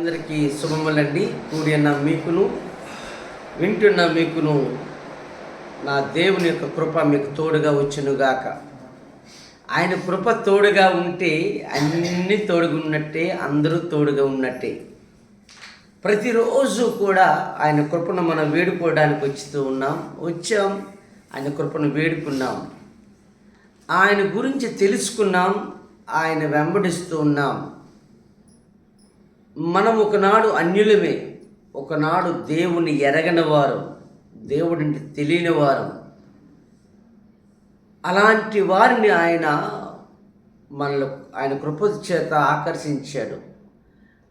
అందరికీ శుభములండి. కూడిన మీకును వింటున్న మీకును నా దేవుని యొక్క కృప మీకు తోడుగా వచ్చునుగాక. ఆయన కృప తోడుగా ఉంటే అన్ని తోడుగా ఉన్నట్టే అందరూ తోడుగా ఉన్నట్టే. ప్రతిరోజు కూడా ఆయన కృపను మనం వేడుకోవడానికి వచ్చుతూ ఉన్నాం. వచ్చాం ఆయన కృపను వేడుకున్నాం. ఆయన గురించి తెలుసుకున్నాం ఆయన వెంబడిస్తూ ఉన్నాం. మనం ఒకనాడు అన్యులమే ఒకనాడు దేవుని ఎరగని వారు దేవుడిని తెలియని వారు అలాంటి వారిని ఆయన మనలో ఆయన కృప చేత ఆకర్షించాడు.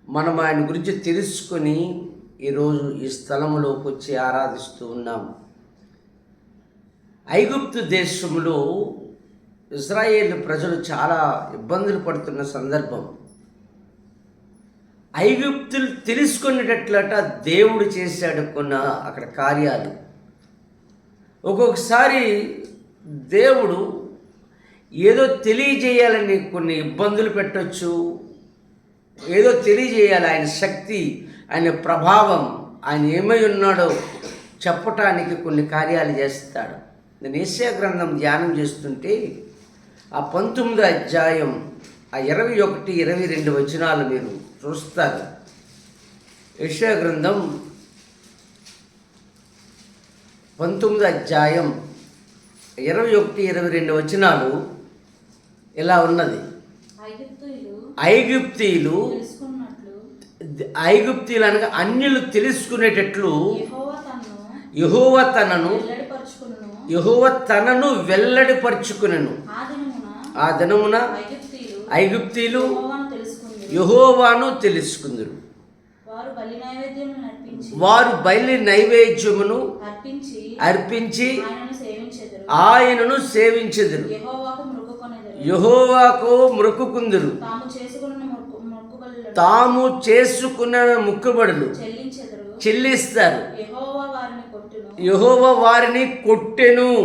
మనం ఆయన గురించి తెలుసుకొని ఈరోజు ఈ స్థలంలోకి వచ్చి ఆరాధిస్తూ ఉన్నాం. ఐగుప్తు దేశంలో ఇజ్రాయేల్ ప్రజలు చాలా ఇబ్బందులు పడుతున్న సందర్భం. ఐగుప్తులు తెలుసుకునేటట్లట దేవుడు చేశాడు కొన్న అక్కడ కార్యాలు. ఒక్కొక్కసారి దేవుడు ఏదో తెలియజేయాలని కొన్ని ఇబ్బందులు పెట్టొచ్చు ఏదో తెలియజేయాలి ఆయన శక్తి ఆయన ప్రభావం ఆయన ఏమై ఉన్నాడో చెప్పటానికి కొన్ని కార్యాలు చేస్తాడు. నేను ఏషియా గ్రంథం ధ్యానం చేస్తుంటే ఆ పంతొమ్మిదో అధ్యాయం ఆ ఇరవై ఒకటి ఇరవై రెండు వచనాలు మీరు చూస్తారు యెషయా గ్రంథం పంతొమ్మిది అధ్యాయం ఇరవై ఒకటి ఇరవై రెండు వచనాలు ఇలా ఉన్నది? తెలుసుకున్నట్లు ఐగుప్తీయులు అనగా అన్యులు తెలుసుకునేటట్లు యెహోవా తన్ను యహోవ తనను వెల్లడిపరుచుకునను. ఆ దినమున ఐగుప్తీయులు యెహోవాను తెలుసుకుంది యహోవాను తెలుసుకుందరు వారు బయలు నైవేద్యమును అర్పించి ఆయనను సేవించెదరు. యెహోవాకు మొక్కుకుందురు తాము చేసుకున్న ముక్కుబడులు చెల్లిస్తారు. యెహోవా వారిని కొట్టును.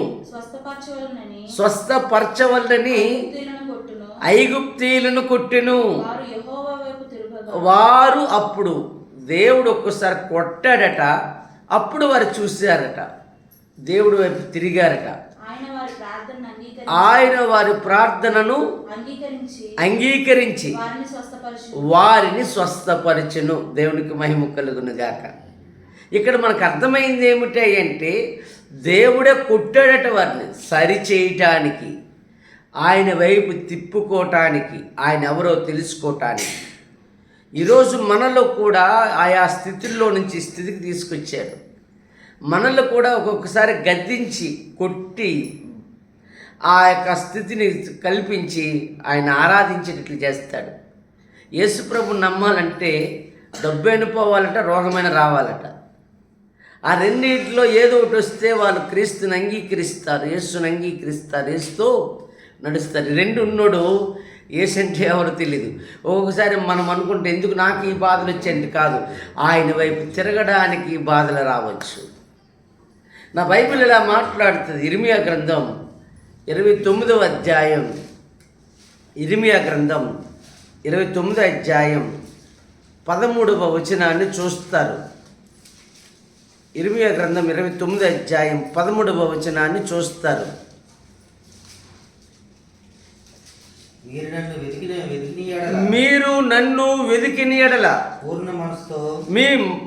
యహోవ వారిని కొట్టెను. వారు అప్పుడు దేవుడు ఒక్కసారి కొట్టాడట. అప్పుడు వారు చూశారట. దేవుడు వైపు తిరిగారట. ఆయన వారి ప్రార్థనను అంగీకరించి వారిని స్వస్థపరచును. దేవునికి మహిమ కలుగును గాక. ఇక్కడ మనకు అర్థమైంది ఏమిటి అంటే దేవుడే కొట్టాడట వారిని సరిచేయటానికి. ఆయన వైపు తిప్పుకోవటానికి ఆయన ఎవరో తెలుసుకోవటానికి ఈరోజు మనలో కూడా ఆయా స్థితిలో నుంచి స్థితికి తీసుకొచ్చాడు. మనల్ని కూడా ఒక్కొక్కసారి గద్దించి కొట్టి ఆ యొక్క స్థితిని కల్పించి ఆయన ఆరాధించేటట్లు చేస్తాడు. యేసుప్రభు నమ్మాలంటే డబ్బైన పోవాలట రోగమైన రావాలట. ఆ రెండింటిలో ఏదో ఒకటి వస్తే వాళ్ళు క్రీస్తుని అంగీకరిస్తారు యేసుని అంగీకరిస్తారు యేసుతో నడుస్తారు రెండు ఉన్నోడు ఏసంటే ఎవరు తెలియదు ఒక్కొక్కసారి మనం అనుకుంటే ఎందుకు నాకు ఈ బాధలు వచ్చేది కాదు. ఆయన వైపు తిరగడానికి బాధలు రావచ్చు. నా బైబిల్ ఇలా మాట్లాడుతుంది. ఇరిమియా గ్రంథం ఇరవై తొమ్మిదవ అధ్యాయం. ఇరిమియా గ్రంథం ఇరవై తొమ్మిదో అధ్యాయం పదమూడవ వచనాన్ని చూస్తారు. ఇరిమియా గ్రంథం ఇరవై తొమ్మిదో అధ్యాయం పదమూడవ వచనాన్ని చూస్తారు. మీరు నన్ను వెతికిన ఎడల. పూర్ణ మనసుతో. మీ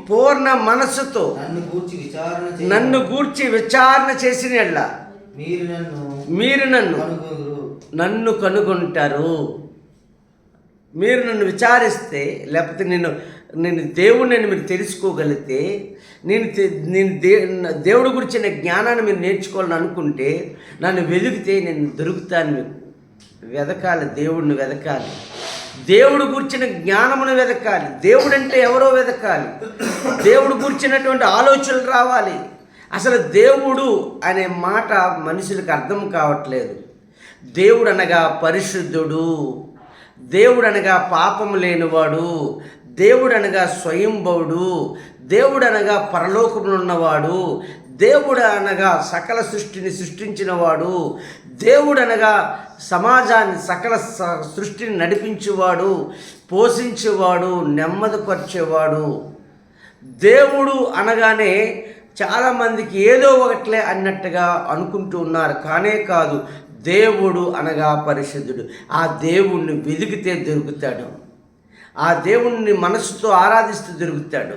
పూర్ణ మనస్సుతో నన్ను గూర్చి విచారణ నన్ను గూర్చి విచారణ చేసిన ఎడల. మీరు నన్ను మీరు నన్ను నన్ను కనుగొంటారు మీరు నన్ను విచారిస్తే లేకపోతే నేను నేను దేవుడిని మీరు తెలుసుకోగలిగితే నేను నేను దే దేవుడి గురించిన జ్ఞానాన్ని మీరు నేర్చుకోవాలని అనుకుంటే నన్ను వెతికితే నేను దొరుకుతాను మీకు. వెదకాలి దేవుడిని వెదకాలి. దేవుడు కూర్చిన జ్ఞానమును వెదకాలి. దేవుడు అంటే ఎవరో వెదకాలి. దేవుడు గురించినటువంటి ఆలోచనలు రావాలి. అసలు దేవుడు అనే మాట మనుషులకు అర్థం కావట్లేదు. దేవుడు అనగా పరిశుద్ధుడు. దేవుడనగా పాపం పాపము లేనివాడు దేవుడు అనగా స్వయంభవుడు దేవుడు అనగా దేవుడు అనగా సకల సృష్టిని సృష్టించినవాడు దేవుడనగా సమాజాన్ని సకల స- సృష్టిని నడిపించేవాడు పోషించేవాడు నెమ్మదిపరిచేవాడు. దేవుడు అనగానే చాలామందికి ఏదో ఒకట్లే అన్నట్టుగా అనుకుంటూ ఉన్నారు. కానే కాదు దేవుడు అనగా పరిశుద్ధుడు. ఆ దేవుణ్ణి వెలిగితే దొరుకుతాడు. ఆ దేవుణ్ణి మనసుతో ఆరాధిస్తూ దొరుకుతాడు.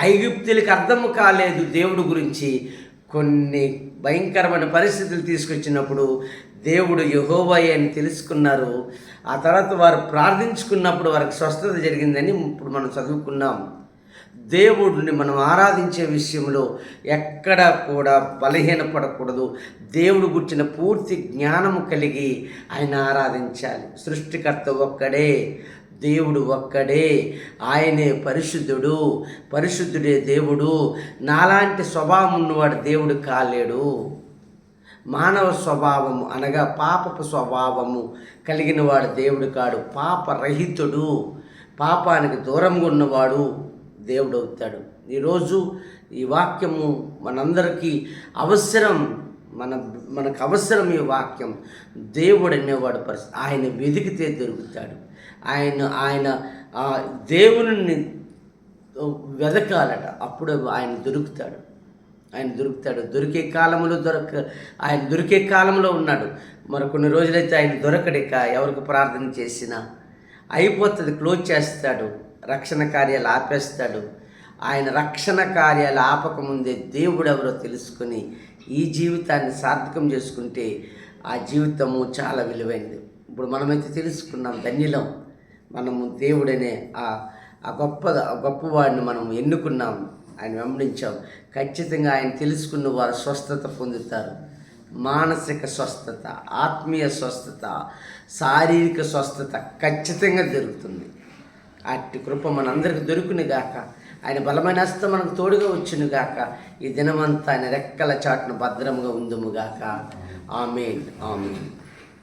ఐగుప్తులకి అర్థం కాలేదు దేవుడు గురించి. కొన్ని భయంకరమైన పరిస్థితులు తీసుకొచ్చినప్పుడు దేవుడు యహోవయ్య అని తెలుసుకున్నారు. ఆ తర్వాత వారు ప్రార్థించుకున్నప్పుడు వారికి స్వస్థత జరిగిందని ఇప్పుడు మనం చదువుకున్నాం. దేవుడిని మనం ఆరాధించే విషయంలో ఎక్కడ కూడా బలహీనపడకూడదు. దేవుడు గుర్చిన పూర్తి జ్ఞానము కలిగి ఆయన ఆరాధించాలి. సృష్టికర్త ఒక్కడే దేవుడు ఒక్కడే ఆయనే పరిశుద్ధుడు పరిశుద్ధుడే దేవుడు నాలాంటి స్వభావం ఉన్నవాడు దేవుడు కాలేడు. మానవ స్వభావము అనగా పాపపు స్వభావము కలిగిన వాడు దేవుడు కాడు. పాపరహితుడు పాపానికి దూరంగా ఉన్నవాడు దేవుడు అవుతాడు ఈరోజు ఈ వాక్యము మనందరికీ అవసరం మన మనకు అవసరం ఈ వాక్యం. దేవుడు అనేవాడు పరిస్థితి ఆయన వెతికితే దొరుకుతాడు ఆయన ఆయన ఆ దేవుని వెదకాలట. అప్పుడు ఆయన దొరుకుతాడు. ఆయన దొరుకుతాడు. దొరికే కాలంలో దొరక ఆయన దొరికే కాలంలో ఉన్నాడు. మరి కొన్ని రోజులైతే ఆయన దొరకడిక ఎవరికి ప్రార్థన చేసినా అయిపోతుంది క్లోజ్ చేస్తాడు. రక్షణ కార్యాలు ఆపేస్తాడు. ఆయన రక్షణ కార్యాలు ఆపకముందే దేవుడు ఎవరో తెలుసుకొని ఈ జీవితాన్ని సార్థకం చేసుకుంటే ఆ జీవితము చాలా విలువైనది. ఇప్పుడు మనమైతే తెలుసుకున్నాం ధన్యులం. మనము దేవుడనే ఆ ఆ గొప్ప గొప్పవాడిని మనం ఎన్నుకున్నాం. ఆయన వెంబడించాం. ఖచ్చితంగా ఆయన తెలుసుకున్న వారు స్వస్థత పొందుతారు. మానసిక స్వస్థత ఆత్మీయ స్వస్థత శారీరక స్వస్థత ఖచ్చితంగా జరుగుతుంది. అట్టి కృప మనందరికి దొరుకునిగాక. ఆయన బలమైన హస్తం మనకు తోడుగా వచ్చునుగాక. ఈ దినమంతా ఆయన రెక్కల చాటును భద్రముగా ఉందుముగాక. ఆమెన్. ఆమెన్.